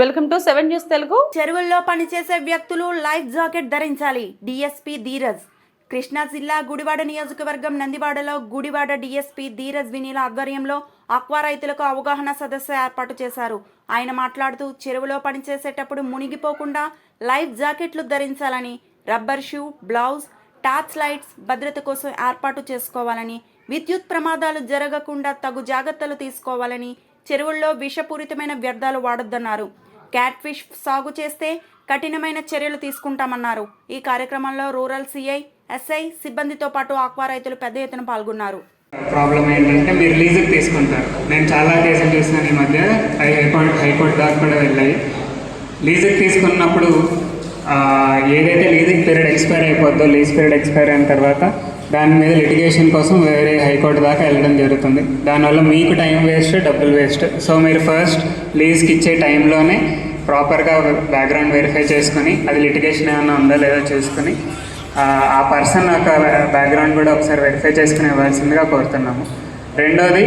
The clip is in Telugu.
Welcome to seven news Telugu. చెరువుల్లో పనిచేసే వ్యక్తులు లైఫ్ జాకెట్ ధరించాలి. డిఎస్పీ ధీరజ్. కృష్ణా జిల్లా గుడివాడ నియోజకవర్గం నందివాడలో గుడివాడ డిఎస్పీ ధీరజ్ వినీల ఆధ్వర్యంలో అక్వా రైతులకు అవగాహన సదస్సు ఏర్పాటు చేశారు. ఆయన మాట్లాడుతూ చెరువులో పనిచేసేటప్పుడు మునిగిపోకుండా లైఫ్ జాకెట్లు ధరించాలని rubber shoe blouse torch lights భద్రత కోసం ఏర్పాటు చేసుకోవాలని విద్యుత్ ప్రమాదాలు జరగకుండా తగు జాగ్రత్తలు తీసుకోవాలని చెరువుల్లో విషపూరితమైన వ్యర్థాలు వాడొద్దన్నారు. క్యాట్ ఫిష్ సాగు చేస్తే కఠినమైన చర్యలు తీసుకుంటామన్నారు. ఈ కార్యక్రమంలో రూరల్ సిఐ ఎస్ఐ సిబ్బందితో పాటు ఆక్వా రైతులు పెద్ద ఎత్తున పాల్గొన్నారు. ప్రాబ్లం ఏంటంటే మీరు లీజుకి తీసుకుంటారు. నేను చాలా కేసులు చూసినాను ఈ మధ్య. హైకోర్టు హైకోర్టు దాకా కూడా వెళ్ళాయి. లీజుకి తీసుకున్నప్పుడు ఏదైతే లీజింగ్ పీరియడ్ ఎక్స్పైర్ అయిపోద్దో లీజ్ పీరియడ్ ఎక్స్పైర్ అయిన తర్వాత దాని మీద లిటిగేషన్ కోసం వేరే హైకోర్టు దాకా వెళ్ళడం జరుగుతుంది. దానివల్ల మీకు టైం వేస్ట్ డబ్బులు వేస్ట్ సో మీరు ఫస్ట్ లీజ్కి ఇచ్చే టైంలోనే ప్రాపర్గా బ్యాక్గ్రౌండ్ వెరిఫై చేసుకుని అది లిటిగేషన్ ఏమైనా ఉందా లేదా చూసుకొని ఆ, ఆ పర్సన్ యొక్క బ్యాక్గ్రౌండ్ కూడా ఒకసారి వెరిఫై చేసుకుని ఇవ్వాల్సిందిగా కోరుతున్నాము. రెండోది